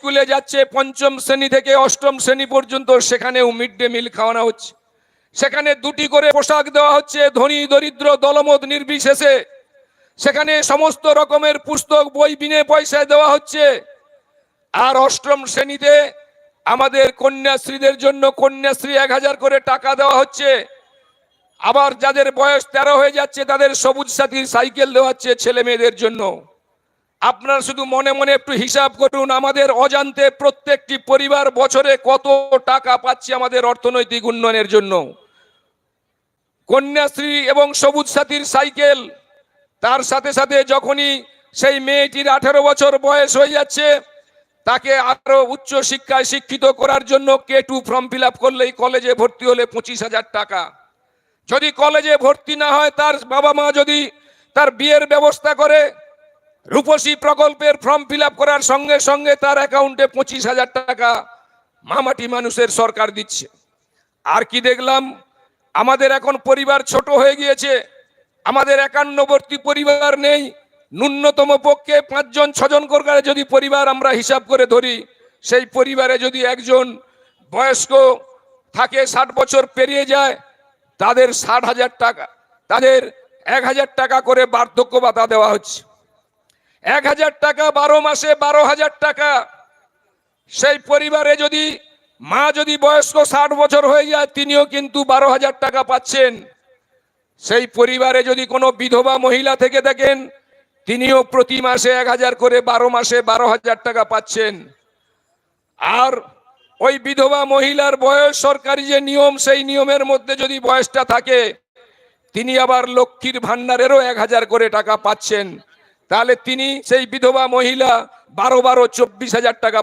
স্কুলে যাচ্ছে পঞ্চম শ্রেণি থেকে অষ্টম শ্রেণি পর্যন্ত সেখানেও মিড ডে মিল খাওয়ানো হচ্ছে। সেখানে দুটি করে পোশাক দেওয়া হচ্ছে, ধনী, দরিদ্র, দলমত নির্বিশেষে। সেখানে সমস্ত রকমের পুস্তক, বই, বিনে পয়সায় দেওয়া হচ্ছে। আর অষ্টম শ্রেণীতে আমাদের কন্যাশ্রীদের জন্য কন্যাশ্রী এক হাজার করে টাকা দেওয়া হচ্ছে। আবার যাদের বয়স তেরো হয়ে যাচ্ছে, তাদের সবুজ সাথীর সাইকেল দেওয়া হচ্ছে ছেলে মেয়েদের জন্য। আপনারা শুধু মনে মনে একটু হিসাব করুন, আমাদের অজান্তে প্রত্যেকটি পরিবার বছরে কত টাকা পাচ্ছি আমাদের অর্থনৈতিক উন্নয়নের জন্য। কন্যাশ্রী এবং সবুজ সাথীর সাইকেল, তার সাথে সাথে যখনই সেই মেয়েটির আঠেরো বছর বয়স হয়ে যাচ্ছে, তাকে আরও উচ্চ শিক্ষায় শিক্ষিত করার জন্য কে টু ফর্ম ফিল করলেই কলেজে ভর্তি হলে পঁচিশ হাজার টাকা। যদি কলেজে ভর্তি না হয়, তার বাবা মা যদি তার বিয়ের ব্যবস্থা করে রূপসী প্রকল্পের ফর্ম ফিল করার সঙ্গে সঙ্গে তার অ্যাকাউন্টে পঁচিশ হাজার টাকা মামাটি মানুষের সরকার দিচ্ছে। আর কি দেখলাম, আমাদের এখন পরিবার ছোট হয়ে গিয়েছে, আমাদের একান্নবর্তী পরিবার নেই, ন্যূনতম পক্ষে পাঁচজন, ছজন করে যদি পরিবার আমরা হিসাব করে ধরি, সেই পরিবারে যদি একজন বয়স্ক থাকে, ষাট বছর পেরিয়ে যায়, তাদের ষাট হাজার টাকা, তাদের এক হাজার টাকা করে বার্ধক্য ভাতা দেওয়া হচ্ছে। এক হাজার টাকা, বারো মাসে বারো হাজার টাকা। সেই পরিবারে যদি মা যদি বয়স্ক ষাট বছর হয়ে যায়, তিনিও কিন্তু বারো হাজার টাকা পাচ্ছেন। সেই পরিবারে যদি কোনো বিধবা মহিলা থেকে থাকেন তিনিও প্রতি মাসে এক হাজার করে বারো মাসে বারো হাজার টাকা পাচ্ছেন। আর ওই বিধবা মহিলার বয়স সরকারি যে নিয়ম, সেই নিয়মের মধ্যে যদি বয়সটা থাকে, তিনি আবার লক্ষ্মীর ভান্ডারেরও এক হাজার করে টাকা পাচ্ছেন। তাহলে তিনি সেই বিধবা মহিলা বারো বারো চব্বিশ হাজার টাকা